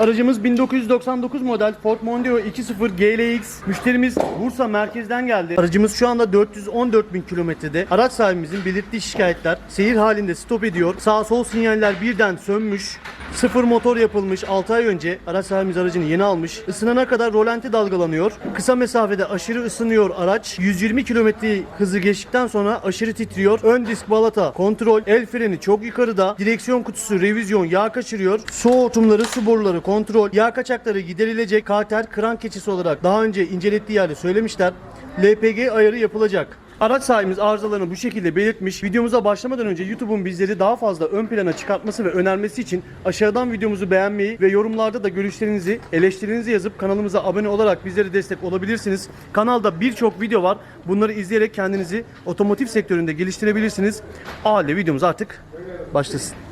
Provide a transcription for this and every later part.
Aracımız 1999 model Ford Mondeo 2.0 GLX. Müşterimiz Bursa merkezden geldi. Aracımız şu anda 414 bin kilometrede. Araç sahibimizin belirttiği şikayetler seyir halinde stop ediyor. Sağ sol sinyaller birden sönmüş. Sıfır motor yapılmış 6 ay önce araç sahibimiz aracını yeni almış. Isınana kadar rolanti dalgalanıyor. Kısa mesafede aşırı ısınıyor araç. 120 kilometre hızı geçtikten sonra aşırı titriyor. Ön disk balata kontrol, el freni çok yukarıda. Direksiyon kutusu revizyon yağ kaçırıyor. Su hortumları, su boruları kontrol. Yağ kaçakları giderilecek. Karter kran keçisi olarak daha önce incelettiği yerde söylemişler. LPG ayarı yapılacak. Araç sahibimiz arızalarını bu şekilde belirtmiş. Videomuza başlamadan önce YouTube'un bizleri daha fazla ön plana çıkartması ve önermesi için aşağıdan videomuzu beğenmeyi ve yorumlarda da görüşlerinizi, eleştirinizi yazıp kanalımıza abone olarak bizlere destek olabilirsiniz. Kanalda birçok video var. Bunları izleyerek kendinizi otomotiv sektöründe geliştirebilirsiniz. O halde videomuz artık başlasın.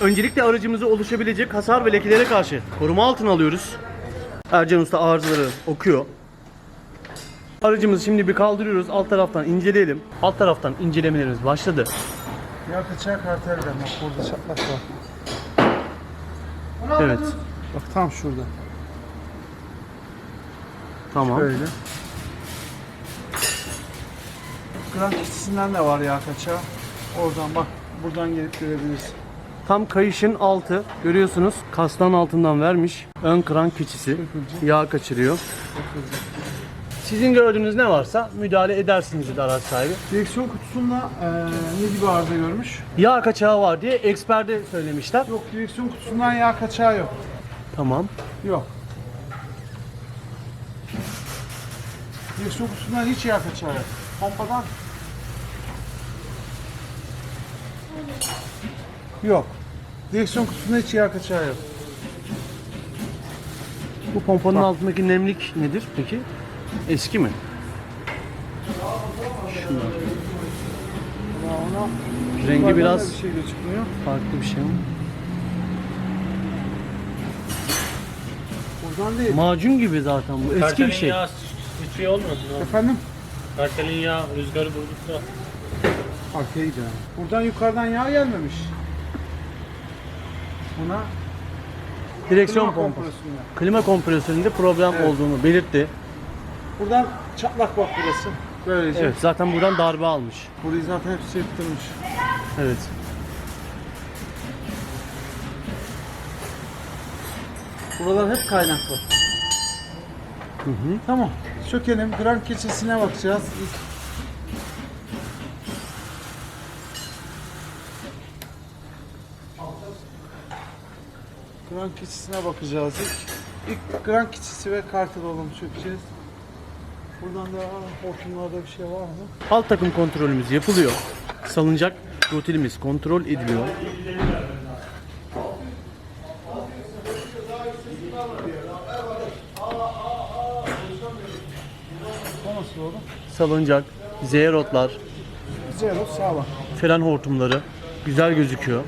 Öncelikle aracımızı oluşabilecek hasar ve lekelere karşı koruma altına alıyoruz. Ercan Usta arızaları okuyor. Aracımızı şimdi bir kaldırıyoruz. Alt taraftan inceleyelim. Alt taraftan incelemelerimiz başladı. Ya kaçağı kartel de bak burada çatlak var. Evet. Bak tam şurada. Tamam. Böyle. Krank keçisinden de var yağ kaçağı. Oradan bak buradan gelip görebilirsin. Tam kayışın altı görüyorsunuz. Kastan altından vermiş. Ön krank keçisi yağ kaçırıyor. Sizin gördüğünüz ne varsa müdahale edersiniz dedi araç sahibi. Direksiyon kutusunda eee ne gibi arıza görmüş? Yağ kaçağı var diye eksperde söylemişler. Yok direksiyon kutusundan yağ kaçağı yok. Tamam. Yok. Direksiyon kutusundan hiç yağ kaçağı yok. Pompadan Yok. Direksiyon kutusunda hiç yağ kaçağı yok. Bu pompanın altındaki nemlik nedir peki? Eski mi? Şunlar. Rengi biraz bir şey gözükmüyor. farklı bir şey mi? Buradan değil. Macun gibi zaten bu. Eski bir şey. yağ hiç şey olmadı. ya. Efendim? Kartelin yağ rüzgarı vurdukça Arkaydı. Buradan yukarıdan yağ gelmemiş. Buna Direksiyon klima pompası. kompresörüne. Klima kompresöründe problem Evet. olduğunu belirtti. Buradan çatlak bak burası. Böylece. Evet zaten buradan darbe almış. Burayı zaten hepsi yırttırmış. Evet. Buralar hep kaynaklı. Hı hı. Tamam. Sökelim. Gran keçesine bakacağız. İlk Gran keçisine bakacağız ilk. İlk gran keçisi ve kartı olanı sökeceğiz. Buradan da hortumlarda bir şey var mı? Alt takım kontrolümüz yapılıyor. Salıncak rotilimiz kontrol ediliyor. Nasıl oldu? Salıncak, zeyrotlar, Zero sağlam. fren hortumları güzel gözüküyor.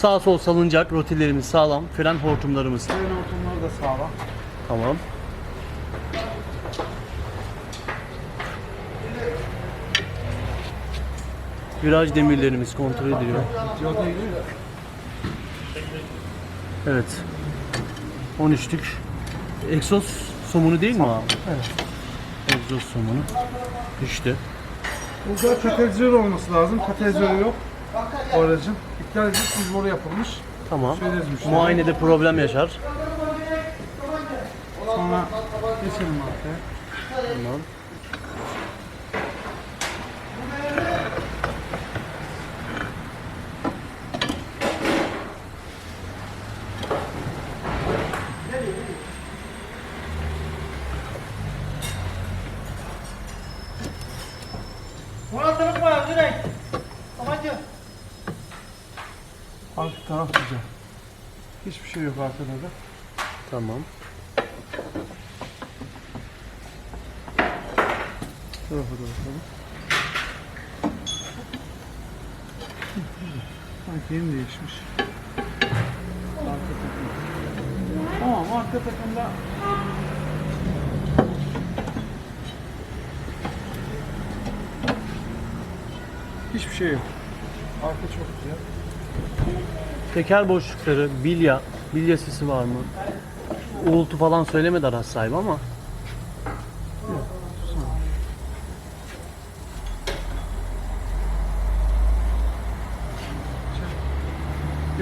Sağ sol salıncak, rotillerimiz sağlam, fren hortumlarımız Fren hortumları da sağlam. tamam. Viraj demirlerimiz kontrol ediliyor. Evet. 13'lük. Egzoz somunu değil mi abi? Evet. Egzoz somunu. İşte. Burada katalizör olması lazım. Katalizörü yok. Aracın. İptal edip boru yapılmış. Tamam. Söyleriz müşteriye. Muayenede problem yaşar. Sonra geçelim arkaya. Tamam. Arka taraf güzel. Yok arkada da. Tamam. Tarafa da bakalım. Sanki yeni değişmiş. Arka takım. Tamam arka takımda hiçbir şey yok. Arka çok güzel. Teker boşlukları, bilya, bilya sesi var mı? Uğultu falan söylemedi araç sahibi ama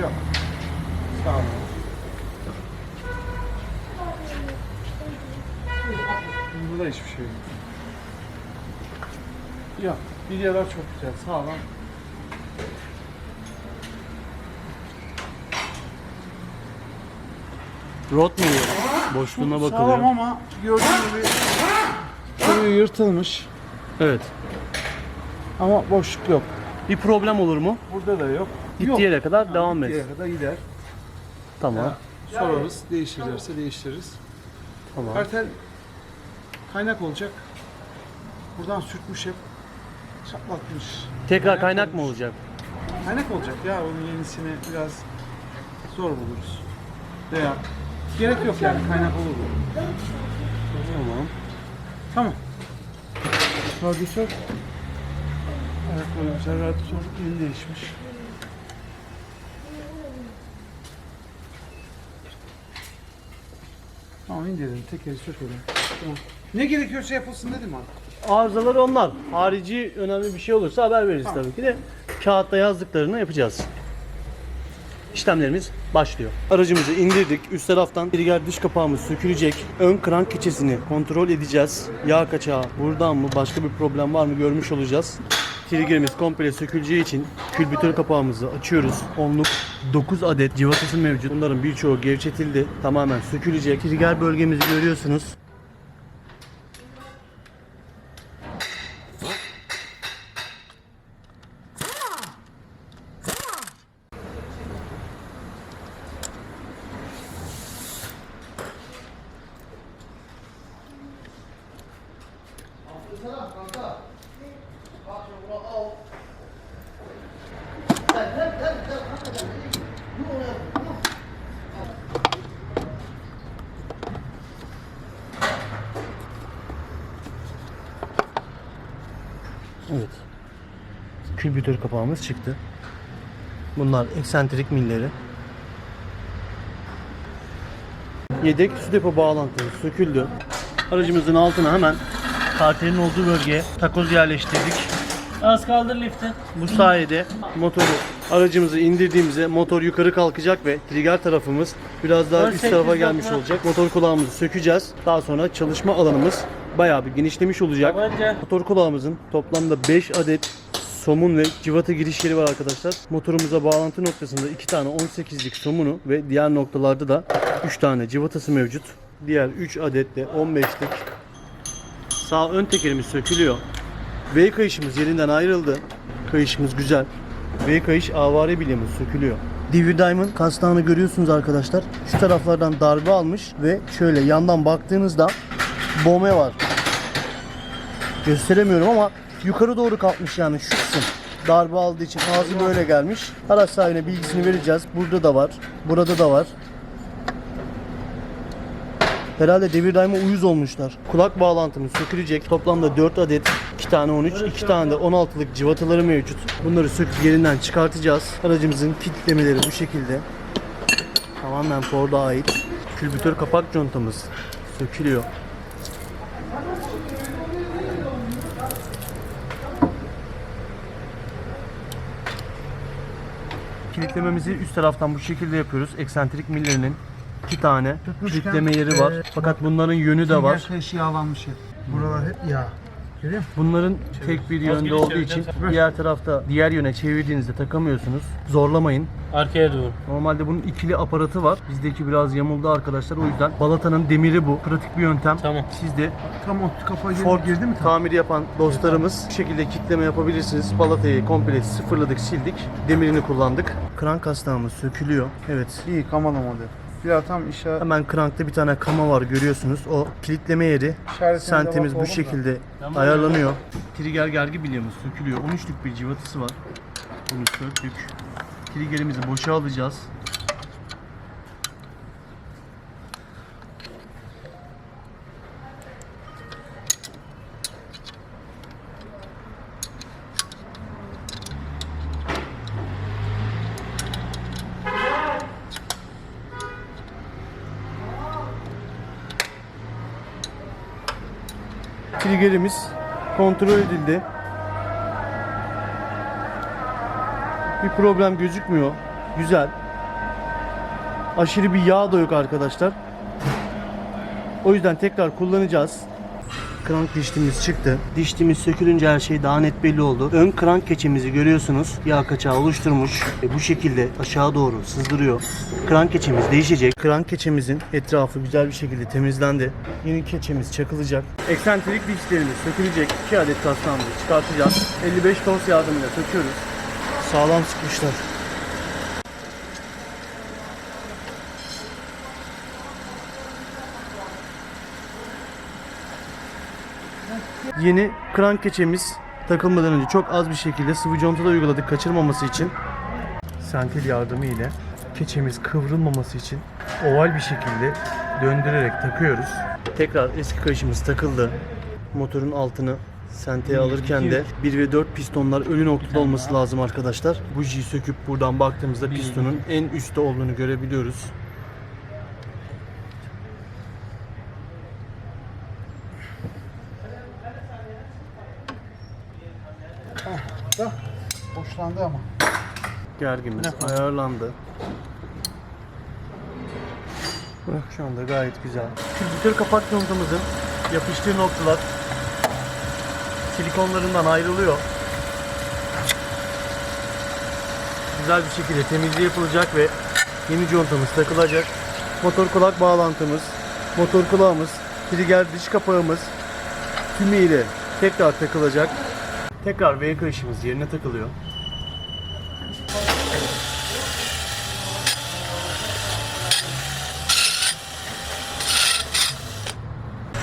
Yok. Sağ olun. Bunda da hiçbir şey yok. Yok. Bilyeler çok güzel. Sağlam. Rot mu yiyor? Boşluğuna Sağlam bakılıyor. ama gördüğünüz gibi kuruyu yırtılmış. Evet. Ama boşluk yok. Bir problem olur mu? Burada da yok. Gittiği yok. yere kadar devam Gittiği et. yere kadar gider. Tamam. Sorarız. Değiştirirse değiştiririz. Tamam. Kartel kaynak olacak. Buradan sürtmüş hep. Çatlatmış. Tekrar kaynak mı olacak? Kaynak olacak ya onun yenisini biraz zor buluruz. Veya gerek yok yani kaynak olur bu. Tamam. Tamam. Böyle güzel radyatör yeni değişmiş. Tamam indirelim tekeri sökelim. Tamam. Ne gerekiyorsa yapılsın dedim abi. Arızaları onlar. Harici önemli bir şey olursa haber veririz tabii ki de. Kağıtta yazdıklarını yapacağız. İşlemlerimiz başlıyor. Aracımızı indirdik. Üst taraftan trigger dış kapağımız sökülecek. Ön krank keçesini kontrol edeceğiz. Yağ kaçağı buradan mı başka bir problem var mı görmüş olacağız. Triggerimiz komple söküleceği için külbütör kapağımızı açıyoruz. Onluk 9 adet civatası mevcut. Bunların birçoğu gevşetildi. Tamamen sökülecek. Trigger bölgemizi görüyorsunuz. Evet. Külbütör kapağımız çıktı. Bunlar eksentrik milleri. Yedek su depo bağlantısı söküldü. Aracımızın altına hemen kartelin olduğu bölgeye takoz yerleştirdik. Az kaldır lifti. Bu sayede motoru aracımızı indirdiğimizde motor yukarı kalkacak ve trigger tarafımız biraz daha üst tarafa gelmiş olacak. Motor kulağımızı sökeceğiz. Daha sonra çalışma alanımız bayağı bir genişlemiş olacak. Motor kulağımızın toplamda 5 adet somun ve civata girişleri var arkadaşlar. Motorumuza bağlantı noktasında 2 tane 18'lik somunu ve diğer noktalarda da 3 tane civatası mevcut. Diğer 3 adet de 15'lik. Sağ ön tekerimiz sökülüyor. V kayışımız yerinden ayrıldı. Kayışımız güzel. V kayış avare bilyamız sökülüyor. Divir Diamond kastağını görüyorsunuz arkadaşlar. Şu taraflardan darbe almış ve şöyle yandan baktığınızda bome var. Gösteremiyorum ama yukarı doğru kalkmış yani şu kısım. Darbe aldığı için ağzı böyle gelmiş. Araç sahibine bilgisini vereceğiz. Burada da var. Burada da var. Herhalde devir daima uyuz olmuşlar. Kulak bağlantımız sökülecek. Toplamda 4 adet 2 tane 13, 2 tane de 16'lık civataları mevcut. Bunları söküp yerinden çıkartacağız. Aracımızın kilitlemeleri bu şekilde. Tamamen Ford'a ait. Külbütör kapak contamız sökülüyor. Kilitlememizi üst taraftan bu şekilde yapıyoruz. Eksentrik millerinin iki tane kilitleme yeri var. Fakat bunların yönü de var. Kayışı yağlanmış hep. Buralar hep yağ. Görüyor musun? Bunların tek bir yönde olduğu için diğer tarafta diğer yöne çevirdiğinizde takamıyorsunuz. Zorlamayın. arkaya doğru. Normalde bunun ikili aparatı var. Bizdeki biraz yamuldu arkadaşlar. O yüzden balatanın demiri bu. Pratik bir yöntem. Tamam. Siz de Tam o kafa girdi, Ford girdi mi? Tam. tamiri yapan dostlarımız bu şekilde kitleme yapabilirsiniz. Balatayı komple sıfırladık, sildik. Demirini kullandık. Krank kastağımız sökülüyor. Evet. İyi kamalı Ya tam işe Hemen krankta bir tane kama var görüyorsunuz. O kilitleme yeri İşaretine de sentemiz bak bu oğlum da. şekilde Tamam. ayarlanıyor. Trigger gergi bilyamız sökülüyor. 13'lük bir civatası var. Bunu söktük. Triggerimizi boşa alacağız. Triggerimiz kontrol edildi. Bir problem gözükmüyor. Güzel. Aşırı bir yağ da yok arkadaşlar. O yüzden tekrar kullanacağız. Krank dişlimiz çıktı. Dişlimiz sökülünce her şey daha net belli oldu. Ön krank keçemizi görüyorsunuz. Yağ kaçağı oluşturmuş. E bu şekilde aşağı doğru sızdırıyor. Krank keçemiz değişecek. Krank keçemizin etrafı güzel bir şekilde temizlendi. Yeni keçemiz çakılacak. Eksentrik dişlerimiz sökülecek. 2 adet kasnağımızı çıkartacağız. 55 toz yardımıyla söküyoruz. Sağlam sıkmışlar. Yeni krank keçemiz takılmadan önce çok az bir şekilde sıvı contada uyguladık kaçırmaması için. Sentil yardımı ile keçemiz kıvrılmaması için oval bir şekilde döndürerek takıyoruz. Tekrar eski kayışımız takıldı. Motorun altını senteye alırken de 1 ve 4 pistonlar ölü noktada olması lazım arkadaşlar. Bujiyi söküp buradan baktığımızda pistonun en üstte olduğunu görebiliyoruz. Boşlandı ama. Gergimiz ayarlandı. Şu anda gayet güzel. Külbütör kapak contamızın yapıştığı noktalar silikonlarından ayrılıyor. Güzel bir şekilde temizliği yapılacak ve yeni contamız takılacak. Motor kulak bağlantımız, motor kulağımız, trigger diş kapağımız tümüyle tekrar takılacak. Tekrar V kayışımız yerine takılıyor.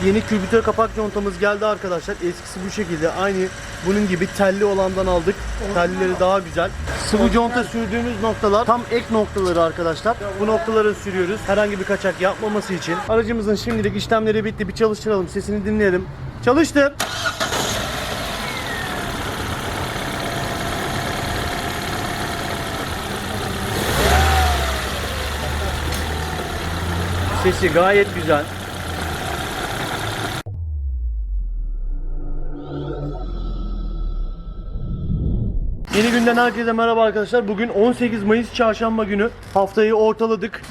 Yeni külbütör kapak contamız geldi arkadaşlar. Eskisi bu şekilde. Aynı bunun gibi telli olandan aldık. Tellileri daha güzel. Sıvı conta sürdüğümüz noktalar tam ek noktaları arkadaşlar. Bu noktaları sürüyoruz. Herhangi bir kaçak yapmaması için. Aracımızın şimdilik işlemleri bitti. Bir çalıştıralım. Sesini dinleyelim. Çalıştır. Sesi gayet güzel. Yeni günden herkese merhaba arkadaşlar. Bugün 18 Mayıs çarşamba günü. Haftayı ortaladık.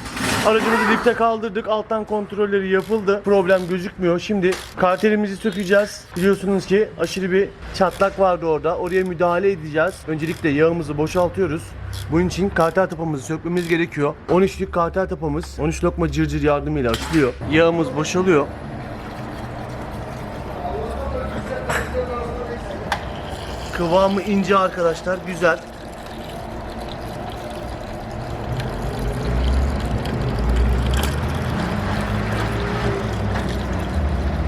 Aracımızı lifte kaldırdık. Alttan kontrolleri yapıldı. Problem gözükmüyor. Şimdi karterimizi sökeceğiz. Biliyorsunuz ki aşırı bir çatlak vardı orada. Oraya müdahale edeceğiz. Öncelikle yağımızı boşaltıyoruz. Bunun için karter tapamızı sökmemiz gerekiyor. 13'lük karter tapamız 13 lokma cırcır yardımıyla açılıyor. Yağımız boşalıyor. Kıvamı ince arkadaşlar, güzel.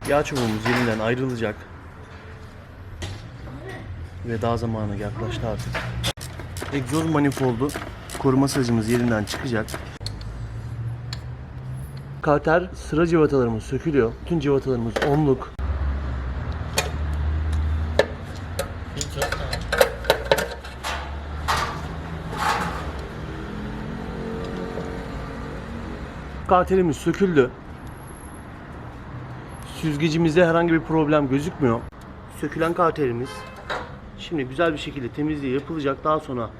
Yağ çubuğumuz yerinden ayrılacak. Veda zamanı yaklaştı artık. Egzoz manifoldu koruma sacımız yerinden çıkacak. Karter sıra civatalarımız sökülüyor. Bütün civatalarımız onluk. Karterimiz söküldü. Süzgecimizde herhangi bir problem gözükmüyor. Sökülen karterimiz şimdi güzel bir şekilde temizliği yapılacak. Daha sonra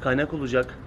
kaynak olacak.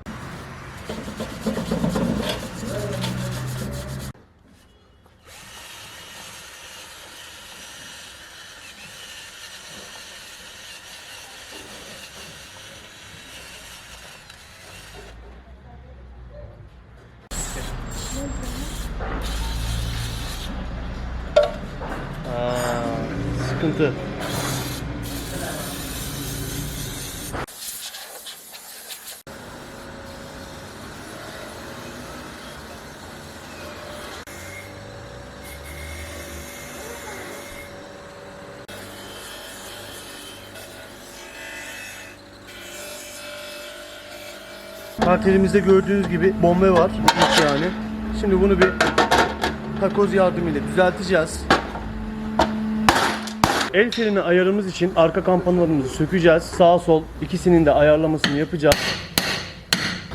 Kartelimizde gördüğünüz gibi bombe var. İç yani. Şimdi bunu bir takoz yardımıyla düzelteceğiz. El freni ayarımız için arka kampanalarımızı sökeceğiz. Sağ sol ikisinin de ayarlamasını yapacağız.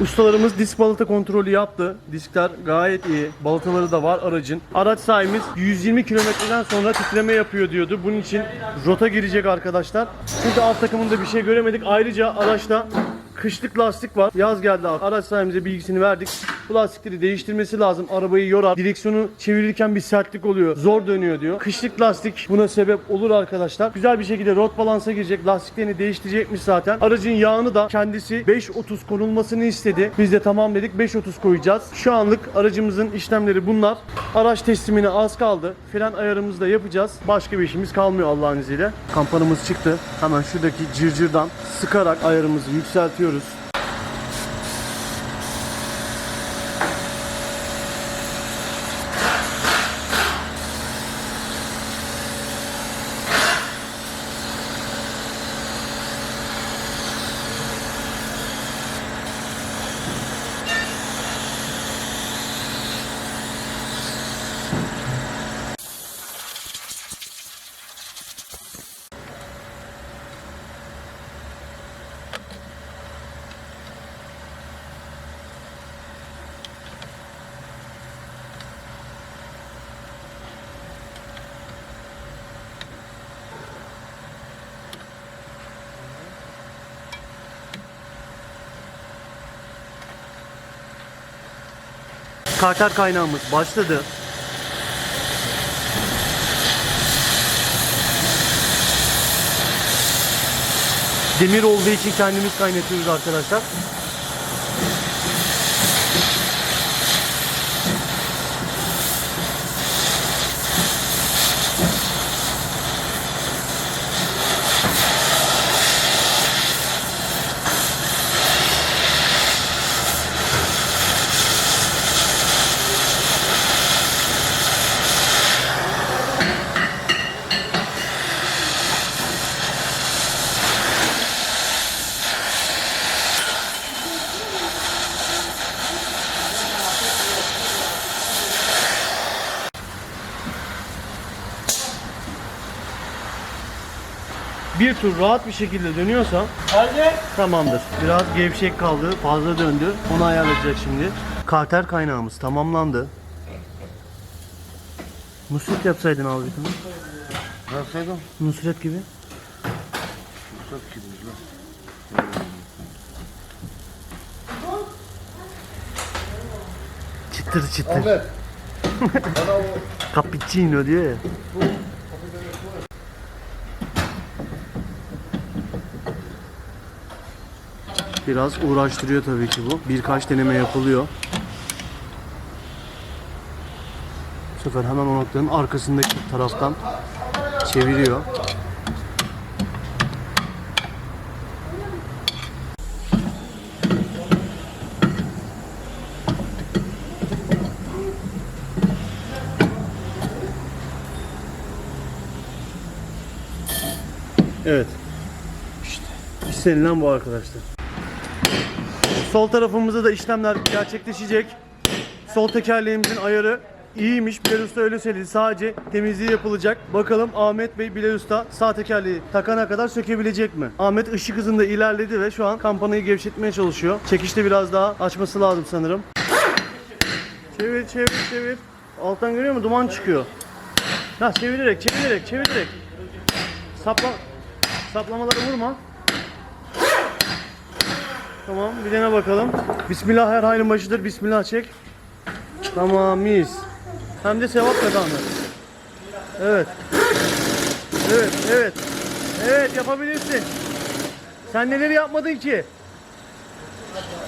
Ustalarımız disk balata kontrolü yaptı. Diskler gayet iyi. Balataları da var aracın. Araç sahibimiz 120 kilometreden sonra titreme yapıyor diyordu. Bunun için rota girecek arkadaşlar. Çünkü alt takımında bir şey göremedik. Ayrıca araçta kışlık lastik var. Yaz geldi abi. Araç sahibimize bilgisini verdik. Bu lastikleri değiştirmesi lazım. Arabayı yorar. Direksiyonu çevirirken bir sertlik oluyor. Zor dönüyor diyor. Kışlık lastik buna sebep olur arkadaşlar. Güzel bir şekilde rot balansa girecek. Lastiklerini değiştirecekmiş zaten. Aracın yağını da kendisi 5.30 konulmasını istedi. Biz de tamam dedik 5.30 koyacağız. Şu anlık aracımızın işlemleri bunlar. Araç teslimine az kaldı. Fren ayarımızı da yapacağız. Başka bir işimiz kalmıyor Allah'ın izniyle. Kampanımız çıktı. Hemen şuradaki cırcırdan sıkarak ayarımızı yükseltiyoruz bekliyoruz. Karter kaynağımız başladı. Demir olduğu için kendimiz kaynatıyoruz arkadaşlar. Tur rahat bir şekilde dönüyorsa Hadi. tamamdır. Biraz gevşek kaldı, fazla döndü. Onu ayarlayacak şimdi. Karter kaynağımız tamamlandı. Nusret yapsaydın abi bir tane. Yapsaydım. Nusret gibi. Çok gidiyor lan. Çıtır çıtır. Ahmet. Bana o Cappuccino diyor ya. Biraz uğraştırıyor tabii ki bu. Birkaç deneme yapılıyor. Bu sefer hemen o noktanın arkasındaki taraftan çeviriyor. Evet. İşte istenilen bu arkadaşlar. Sol tarafımızda da işlemler gerçekleşecek. Sol tekerleğimizin ayarı iyiymiş. Bilal Usta öyle söyledi. Sadece temizliği yapılacak. Bakalım Ahmet Bey Bilal Usta sağ tekerleği takana kadar sökebilecek mi? Ahmet ışık hızında ilerledi ve şu an kampanayı gevşetmeye çalışıyor. Çekişte biraz daha açması lazım sanırım. Çevir çevir çevir. Alttan görüyor musun? Duman çıkıyor. Ha çevirerek çevirerek çevirerek. Sapla saplamaları vurma. Tamam bir dene bakalım. Bismillah her hayrın başıdır. Bismillah çek. Tamam mis. Hem de sevap kazandı. Evet. Evet, evet. Evet yapabilirsin. Sen neleri yapmadın ki?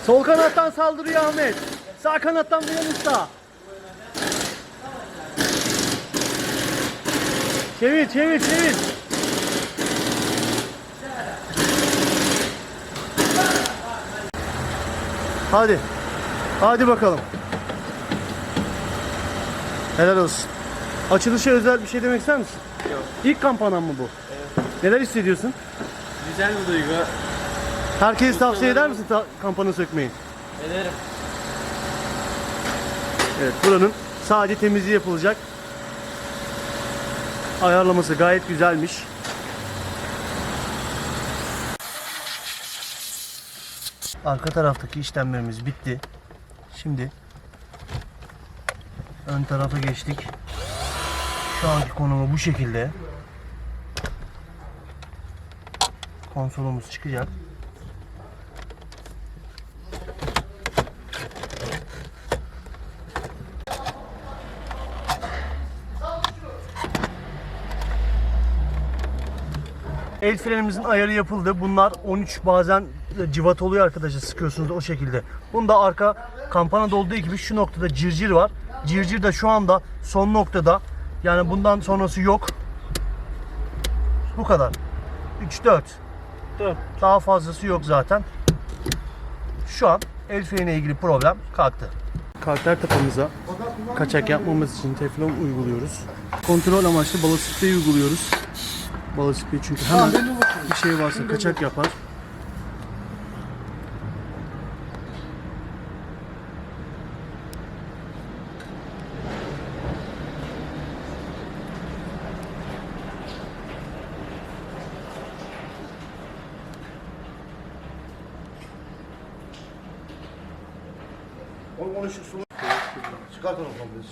Sol kanattan saldırıyor Ahmet. Sağ kanattan Bilal Usta. Çevir, çevir, çevir. Hadi. Hadi bakalım. Helal olsun. Açılışa özel bir şey demek ister misin? Yok. İlk kampanyan mı bu? Evet. Neler hissediyorsun? Güzel bir duygu. Herkes tavsiye eder misin ta- kampana sökmeyi? Ederim. Evet buranın sadece temizliği yapılacak. Ayarlaması gayet güzelmiş. Arka taraftaki işlemlerimiz bitti. Şimdi ön tarafa geçtik. Şu anki konumu bu şekilde. Konsolumuz çıkacak. El frenimizin ayarı yapıldı. Bunlar 13 bazen civat oluyor arkadaşlar sıkıyorsunuz o şekilde. Bunda arka kampanada olduğu gibi şu noktada circir var. Circir de şu anda son noktada. Yani bundan sonrası yok. Bu kadar. 3 4. Daha fazlası yok zaten. Şu an el freniyle ilgili problem kalktı. Kalter tapamıza kaçak yapmamız için teflon uyguluyoruz. Kontrol amaçlı balasitreyi uyguluyoruz. Balasitreyi çünkü hemen bir şey varsa kaçak yapar.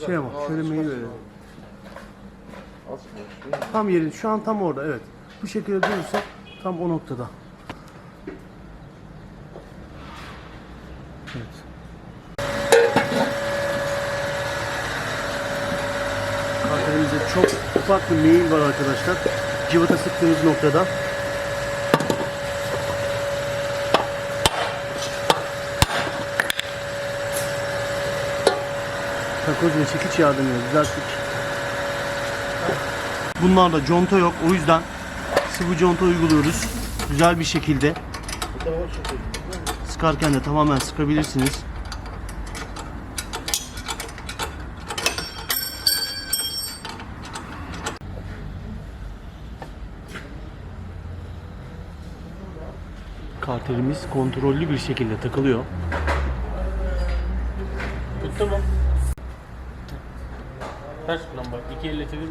Şeye bak, şöyle mail verelim. Tam yeri, şu an tam orada evet. Bu şekilde durursa tam o noktada. Evet. Kartelimizde çok ufak bir mail var arkadaşlar. Civata sıktığımız noktada. Takoz ve çekiç yardımıyla düzelttik. Bunlarda conta yok. O yüzden sıvı conta uyguluyoruz. Güzel bir şekilde. Sıkarken de tamamen sıkabilirsiniz. Kartelimiz kontrollü bir şekilde takılıyor. Tuttu mu? Ters bak. İki elle çevir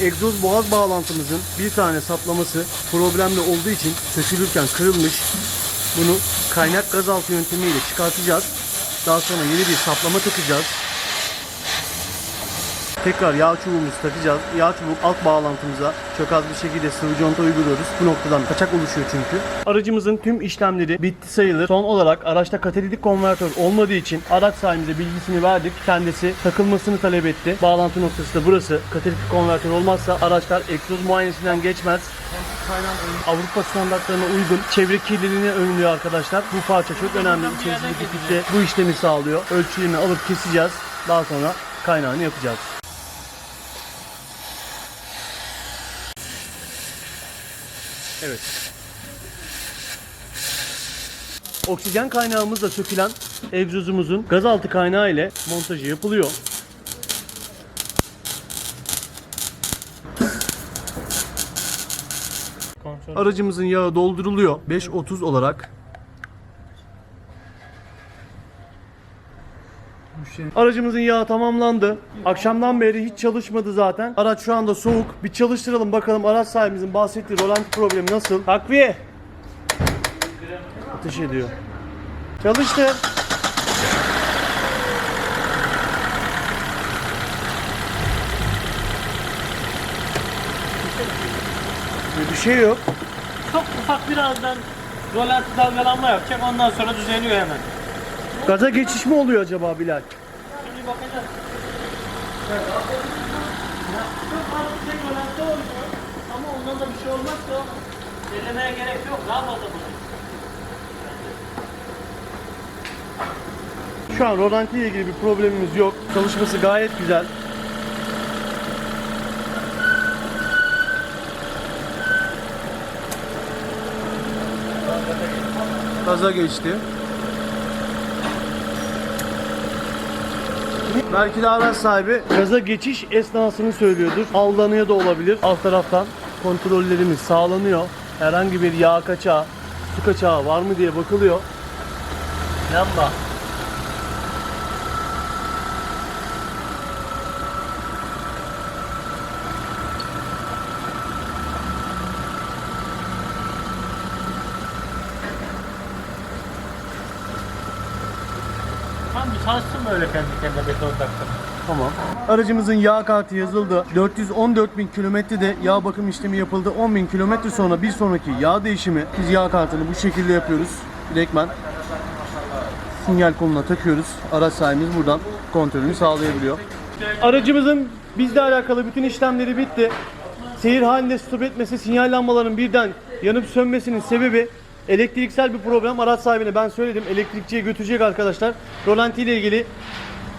egzoz boğaz bağlantımızın bir tane saplaması problemli olduğu için sökülürken kırılmış. Bunu kaynak gazaltı yöntemiyle çıkartacağız. Daha sonra yeni bir saplama takacağız. Tekrar yağ çubuğumuzu takacağız. Yağ çubuk alt bağlantımıza çok az bir şekilde sıvı conta uyguluyoruz. Bu noktadan kaçak oluşuyor çünkü. Aracımızın tüm işlemleri bitti sayılır. Son olarak araçta katalitik konvertör olmadığı için araç sahibimize bilgisini verdik. Kendisi takılmasını talep etti. Bağlantı noktası da burası. Katalitik konvertör olmazsa araçlar egzoz muayenesinden geçmez. Avrupa standartlarına uygun çevre kirliliğini önlüyor arkadaşlar. Bu parça çok önemli. İçerisindeki filtre bu işlemi sağlıyor. Ölçülerini alıp keseceğiz. Daha sonra kaynağını yapacağız. Evet. Oksijen kaynağımızla sökülen egzozumuzun gazaltı kaynağı ile montajı yapılıyor. Aracımızın yağı dolduruluyor. 5.30 olarak. Aracımızın yağı tamamlandı. Akşamdan beri hiç çalışmadı zaten. Araç şu anda soğuk. Bir çalıştıralım bakalım araç sahibimizin bahsettiği rolanti problemi nasıl? Takviye. Ateş ediyor. Çalıştı. Bir şey yok. Çok ufak birazdan rolanti dalgalanma yapacak. Ondan sonra düzeliyor hemen. Gaza geçiş mi oluyor acaba Bilal? Şey. Şu an rolanti ile ilgili bir problemimiz yok. Çalışması gayet güzel. Gaza geçti. Belki de araç sahibi gaza geçiş esnasını söylüyordur. Aldanıyor da olabilir. Alt taraftan kontrollerimiz sağlanıyor. Herhangi bir yağ kaçağı, su kaçağı var mı diye bakılıyor. Lamba. Çalışsın böyle kendi kendine 5-10 dakika. Tamam. Aracımızın yağ kartı yazıldı. 414 bin kilometrede yağ bakım işlemi yapıldı. 10 bin kilometre sonra bir sonraki yağ değişimi. Biz yağ kartını bu şekilde yapıyoruz. Direktmen sinyal koluna takıyoruz. Araç sahibimiz buradan kontrolünü sağlayabiliyor. Aracımızın bizle alakalı bütün işlemleri bitti. Seyir halinde stop etmesi, sinyal lambaların birden yanıp sönmesinin sebebi elektriksel bir problem. Araç sahibine ben söyledim. Elektrikçiye götürecek arkadaşlar. Rolanti ile ilgili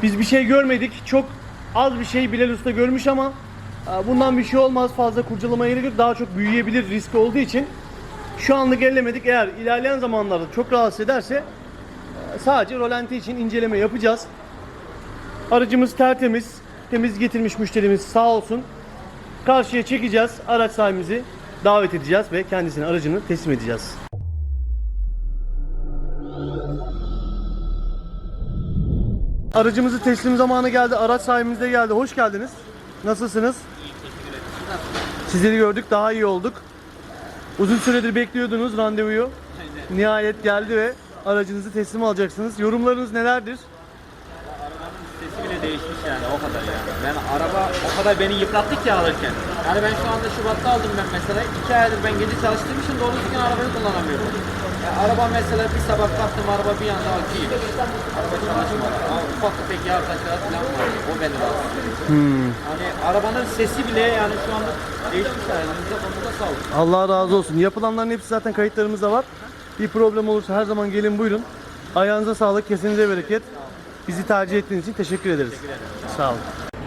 biz bir şey görmedik. Çok az bir şey Bilal Usta görmüş ama e, bundan bir şey olmaz. Fazla kurcalamaya gerek yok. Daha çok büyüyebilir risk olduğu için. Şu anlık ellemedik. Eğer ilerleyen zamanlarda çok rahatsız ederse e, sadece rolanti için inceleme yapacağız. Aracımız tertemiz. Temiz getirmiş müşterimiz sağ olsun. Karşıya çekeceğiz. Araç sahibimizi davet edeceğiz ve kendisine aracını teslim edeceğiz. Aracımızı teslim zamanı geldi. Araç sahibimiz de geldi. Hoş geldiniz. Nasılsınız? Sizleri gördük. Daha iyi olduk. Uzun süredir bekliyordunuz randevuyu. Nihayet geldi ve aracınızı teslim alacaksınız. Yorumlarınız nelerdir? Sesi bile değişmiş yani o kadar yani. Ben araba o kadar beni yıprattı ki alırken. Yani ben şu anda Şubat'ta aldım ben mesela. iki aydır ben gece çalıştığım için doğru düzgün arabayı kullanamıyorum. Araba mesela bir sabah kalktım araba bir anda akıyor. Araba çalışmadı. Ama ufak tefek yağ taşları falan var. O beni rahatsız ediyor. Hani arabanın sesi bile yani şu anda değişmiş yani. Elinize konuda sağlık. Allah razı olsun. Yapılanların hepsi zaten kayıtlarımızda var. Bir problem olursa her zaman gelin buyurun. Ayağınıza sağlık, kesinize bereket. Bizi tercih ettiğiniz için teşekkür ederiz. Sağ olun.